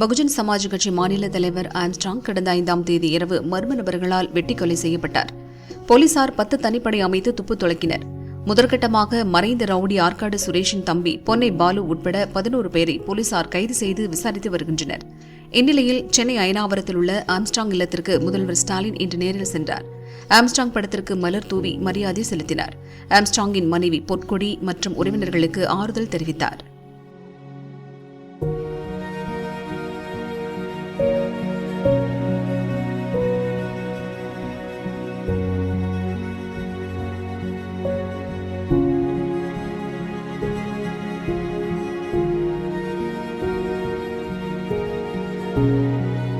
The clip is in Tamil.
பகுஜன் சமாஜ் கட்சி மாநில தலைவர் ஆம்ஸ்ட்ராங் கடந்த ஐந்தாம் தேதி இரவு மர்ம நபர்களால் வெட்டி கொலை செய்யப்பட்டார். போலீசார் பத்து தனிப்படை அமைத்து துப்பு துளக்கினர் முதற்கட்டமாக மறைந்த ரவுடி ஆற்காடு சுரேஷின் தம்பி பொன்னை பாலு உட்பட பதினோரு பேரை போலீசார் கைது செய்து விசாரித்து வருகின்றனர். இந்நிலையில் சென்னை அயனாவரத்தில் உள்ள ஆம்ஸ்ட்ராங் இல்லத்திற்கு முதல்வர் ஸ்டாலின் இன்று நேரில் சென்றார். ஆம்ஸ்டாங் படத்திற்கு மலர் தூவி மரியாதை செலுத்தினார். ஆம்ஸ்டாங்கின் மனைவி பொற்கொடி மற்றும் உறவினர்களுக்கு ஆறுதல் Música